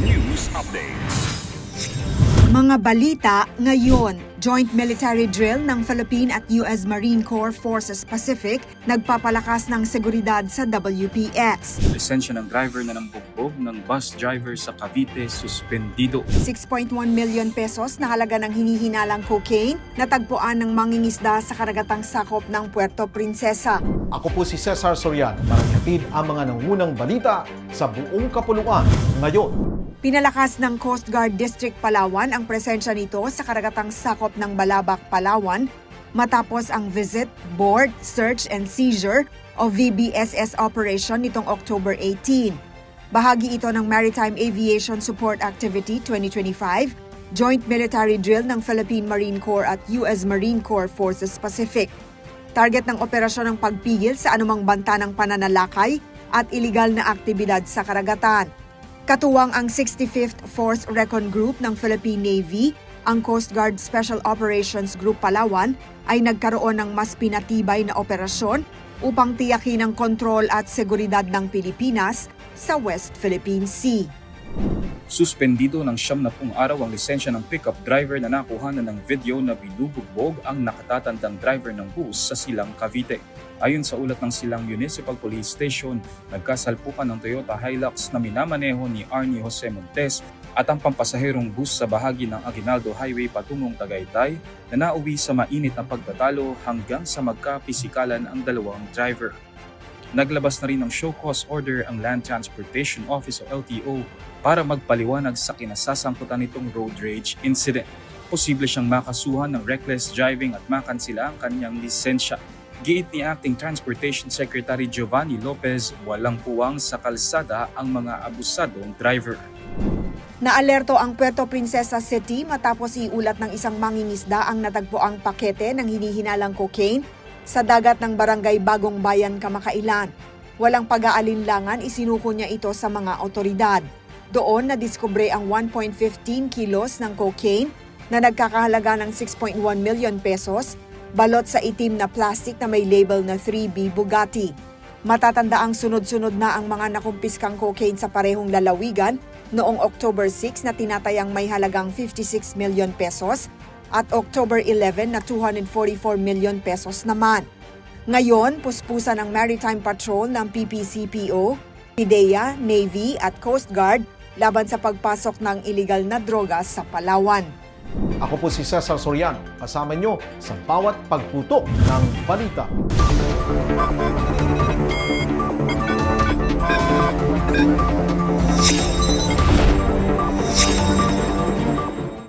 News Updates. Mga balita ngayon. Joint military drill ng Philippine at US Marine Corps Forces Pacific nagpapalakas ng seguridad sa WPS. Lisensya ng driver na nambugbog ng bus driver sa Cavite suspendido. 6.1 million pesos na halaga ng hinihinalang cocaine natagpuan ng mangingisda sa karagatang sakop ng Puerto Princesa. Ako po si Cesar Sorian para ang mga nangunang balita sa buong kapuluan ngayon. Pinalakas ng Coast Guard District Palawan ang presensya nito sa karagatang sakop ng Balabac, Palawan matapos ang visit, board, search and seizure o VBSS operation nitong October 18. Bahagi ito ng Maritime Aviation Support Activity 2025, joint military drill ng Philippine Marine Corps at US Marine Corps Forces Pacific. Target ng operasyon ng pagpigil sa anumang banta ng pananalakay at iligal na aktibidad sa karagatan. Katuwang ang 65th Force Recon Group ng Philippine Navy, ang Coast Guard Special Operations Group Palawan ay nagkaroon ng mas pinatibay na operasyon upang tiyakin ang kontrol at seguridad ng Pilipinas sa West Philippine Sea. Suspendido ng siyam na pung araw ang lisensya ng pickup driver na nakuha na ng video na binubugbog ang nakatatandang driver ng bus sa Silang Cavite. Ayon sa ulat ng Silang Municipal Police Station, nagkasalpukan ng Toyota Hilux na minamaneho ni Arnie Jose Montes at ang pampasaherong bus sa bahagi ng Aguinaldo Highway patungong Tagaytay na nauwi sa mainit na pagtatalo hanggang sa magkapisikalan ang dalawang driver. Naglabas na rin ng show cause order ang Land Transportation Office o LTO para magpaliwanag sa kinasasangkutan nitong road rage incident. Posible siyang makasuhan ng reckless driving at makansila ang kanyang lisensya. Giit ni Acting Transportation Secretary Giovanni Lopez, walang puwang sa kalsada ang mga abusadong driver. Naalerto ang Puerto Princesa City matapos iulat ng isang mangingisda ang natagpuang pakete ng hinihinalang cocaine sa dagat ng barangay Bagong Bayan, Kamakailan. Walang pag-aalinlangan isinuko niya ito sa mga otoridad. Doon nadiskubre ang 1.15 kilos ng cocaine na nagkakahalaga ng 6.1 million pesos, balot sa itim na plastic na may label na 3B Bugatti. Matatanda ang sunod-sunod na ang mga nakumpiskang cocaine sa parehong lalawigan noong October 6 na tinatayang may halagang 56 million pesos at October 11 na 244 million pesos naman. Ngayon, puspusan ng Maritime Patrol ng PPCPO, PIDEA, Navy at Coast Guard laban sa pagpasok ng iligal na droga sa Palawan. Ako po si Cesar Sorian, kasama nyo sa bawat pagputok ng balita. Kilat